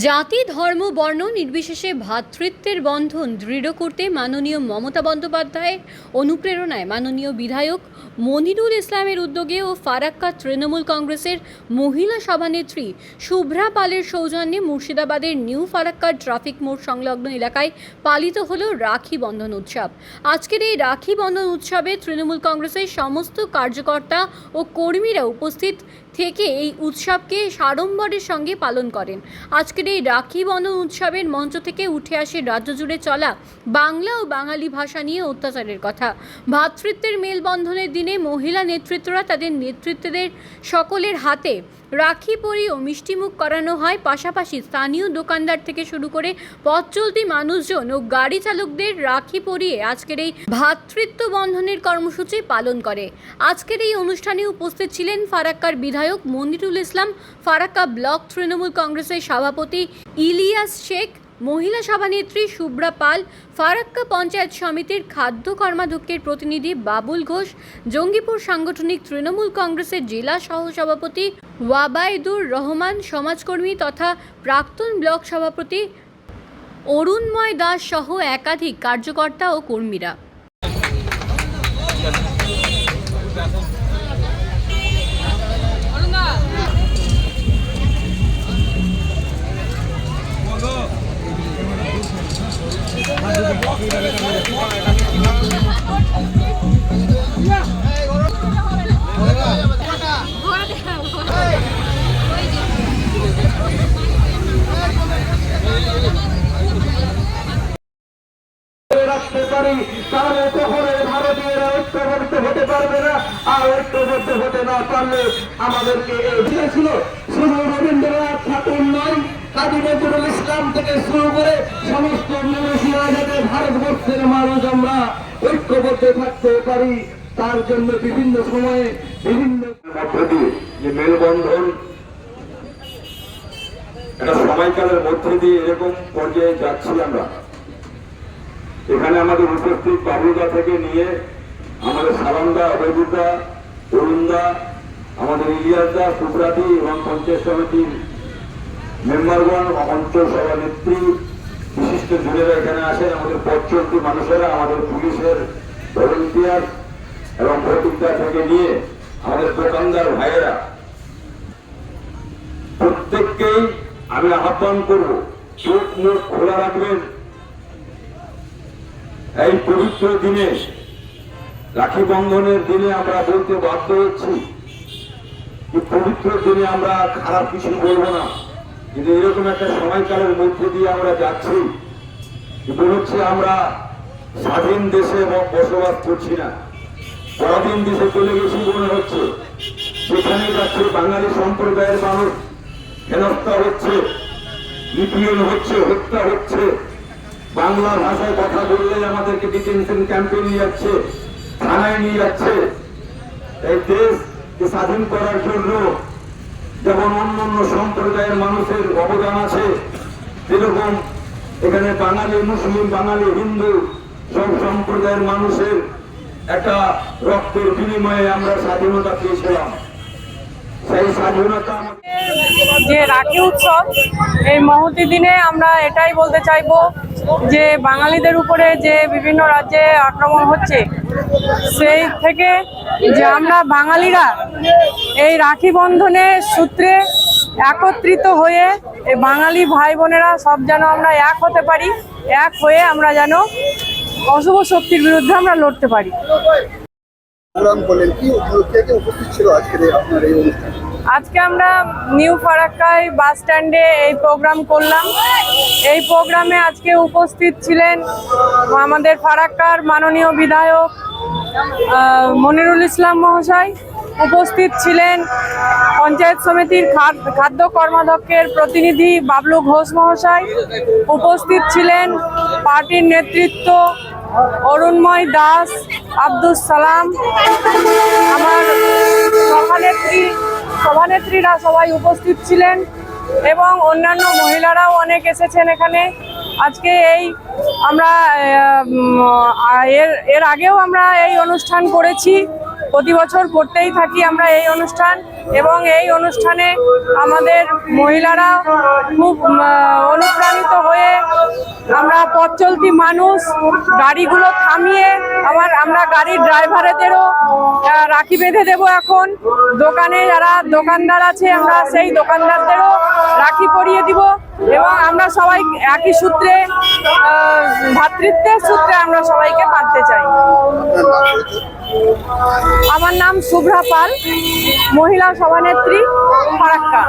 জাতি, ধর্ম, বর্ণ নির্বিশেষে ভ্রাতৃত্বের বন্ধন দৃঢ় করতে মাননীয় মমতা বন্দ্যোপাধ্যায়ের অনুপ্রেরণায় মাননীয় বিধায়ক মনিরুল ইসলামের উদ্যোগে ও ফারাক্কা তৃণমূল কংগ্রেসের মহিলা সভানেত্রী শুভ্রা পালের সৌজন্যে মুর্শিদাবাদের নিউ ফারাক্কা ট্রাফিক মোড় সংলগ্ন এলাকায় পালিত হলো রাখি বন্ধন উৎসব। আজকের এই রাখি বন্ধন উৎসবে তৃণমূল কংগ্রেসের সমস্ত কার্যকর্তা ও কর্মীরা উপস্থিত থেকে এই উৎসবকে সাড়ম্বরের সঙ্গে পালন করেন। আজকের এই রাখি বন্ধন উৎসবের মঞ্চ থেকে উঠে আসে রাজ্য জুড়ে চলা বাংলা ও বাঙালি ভাষা নিয়ে অত্যাচারের কথা। ভ্রাতৃত্বের মেলবন্ধনের দিনে মহিলা নেতৃত্বরা তাদের নেতৃত্বদের সকলের হাতে রাখি পরিয়ে ও মিষ্টিমুখ করানো হয়। পাশাপাশি স্থানীয় দোকানদার থেকে শুরু করে পথ চলতি মানুষজন ও গাড়ি চালকদের রাখি পরিয়ে আজকের এই ভ্রাতৃত্ব বন্ধনের কর্মসূচি পালন করে। আজকের এই অনুষ্ঠানে উপস্থিত ছিলেন ফারাক্কার বিধায়ক মনিরুল ইসলাম, ফারাক্কা ব্লক তৃণমূল কংগ্রেসের সভাপতি ইলিয়াস শেখ, মহিলা সভানেত্রী শুভ্রা পাল, ফারাক্কা পঞ্চায়েত সমিতির খাদ্য কর্মাধ্যক্ষের প্রতিনিধি বাবুল ঘোষ, জঙ্গিপুর সাংগঠনিক তৃণমূল কংগ্রেসের জেলা সহসভাপতি ওয়াবায়দুর রহমান, সমাজকর্মী তথা প্রাক্তন ব্লক সভাপতি অরুণময় দাস সহ একাধিক কার্যকর্তা ও কর্মীরা। তাহলে কখনোই ভারতীয়রা হতে পারবে না আর ঐক্যবদ্ধ হতে না পারলে আমাদেরকে এগিয়ে ছিল শুধু রবীন্দ্রনাথ ঠাকুর নয়, কাজী নজরুল ইসলাম থেকে শুরু করে সমস্ত মানুষরা যাতে মানুষ আমরা ঐক্যবদ্ধ থাকতে পারি, তার জন্য বিভিন্ন সময়ে বিভিন্ন যে মেলবন্ধন, একটা সময়কালের মধ্যে দিয়ে এরকম পর্যায়ে যাচ্ছি আমরা। এখানে আমাদের উপস্থিত বাবুদা থেকে নিয়ে আমাদের সালামদা অবৈদুদা অরুণদা আমাদের ইলিয়াসদা সুব্রাদি এবং পঞ্চায়েত সমিতির মেম্বারগণ, অঞ্চল সভানেত্রী বিশিষ্ট জুড়েরা এখানে আসেন, আমাদের পথচলতি মানুষেরা, আমাদের পুলিশের ভলেন্টিয়ার এবং ভৌতিকদা থেকে নিয়ে আমাদের দোকানদার ভাইয়েরা। প্রত্যেককেই আমি আহ্বান করব, চোখ মুখ খোলা রাখবেন। এই পবিত্র দিনে রাখি বন্ধনের দিনে আমরা বলতে বাধ্য হচ্ছি পবিত্র দিনে আমরা খারাপ কিছু বলব না। কিন্তু এরকম একটা সময়কালের মধ্যে দিয়ে আমরা যাচ্ছি। মনে হচ্ছে আমরা স্বাধীন দেশে বসবাস করছি না। পরাধীন দেশে চলে গেছি মনে হচ্ছে। সেখানে যাচ্ছে বাঙালি সম্প্রদায়ের মানুষ। হেনস্থা হচ্ছে, নিপীড়ন হচ্ছে, হত্যা হচ্ছে। বাংলা ভাষায় কথা বললে আমাদেরকে ডিটেনশন ক্যাম্পে নিয়ে যাচ্ছে, থানায় নিয়ে যাচ্ছে। এই দেশকে স্বাধীন করার জন্য যেমন অন্য অন্য সম্প্রদায়ের মানুষের অবদান আছে, যেরকম এখানে বাঙালি মুসলিম, বাঙালি হিন্দু, সব সম্প্রদায়ের মানুষের একটা রক্তের বিনিময়ে আমরা স্বাধীনতা পেয়েছিলাম। সেই স্বাধীনতা যে রাখি উৎসব, এই মহতি দিনে আমরা এটাই বলতে চাইব যে বাঙালিদের উপরে যে বিভিন্ন রাজ্যে আক্রমণ হচ্ছে, সেই থেকে যে আমরা বাঙালিরা এই রাখি বন্ধনের সূত্রে একত্রিত হয়ে এই বাঙালি ভাই বোনেরা সব যেন আমরা এক হতে পারি, এক হয়ে আমরা যেন অশুভ শক্তির বিরুদ্ধে আমরা লড়তে পারি। কি উপস্থিত ছিল আজকের আপনার এই আজকে আমরা নিউ ফারাক্কায় বাস স্ট্যান্ডে এই প্রোগ্রাম করলাম। এই প্রোগ্রামে আজকে উপস্থিত ছিলেন আমাদের ফারাক্কার মাননীয় বিধায়ক মনিরুল ইসলাম মহাশয়। উপস্থিত ছিলেন পঞ্চায়েত সমিতির খাদ- খাদ্য কর্মাধ্যক্ষের প্রতিনিধি বাবলু ঘোষ মহাশয়। উপস্থিত ছিলেন পার্টির নেতৃত্ব অরুণময় দাস আব্দুল সালাম। আমার সভানেত্রী সভানেত্রীরা সবাই উপস্থিত ছিলেন এবং অন্যান্য মহিলারাও অনেক এসেছেন এখানে। আজকে এই আমরা এর এর আগেও আমরা এই অনুষ্ঠান করেছি। প্রতি বছর করতেই থাকি আমরা এই অনুষ্ঠান এবং এই অনুষ্ঠানে আমাদের মহিলারা খুব অনুপ্রাণিত হয়ে আমরা পথ চলতি মানুষ, গাড়িগুলো থামিয়ে আবার আমরা গাড়ির ড্রাইভারদেরও রাখি বেঁধে দেব এখন। দোকানে যারা দোকানদার আছে, আমরা সেই দোকানদারদেরও রাখি পরিয়ে দিব। এবং আমরা সবাই একই সূত্রে ভাতৃত্বের সূত্রে আমরা সবাইকে বাঁধতে চাই। আমার নাম শুভ্রা পাল, মহিলা সভানেত্রী, ফারাক্কা।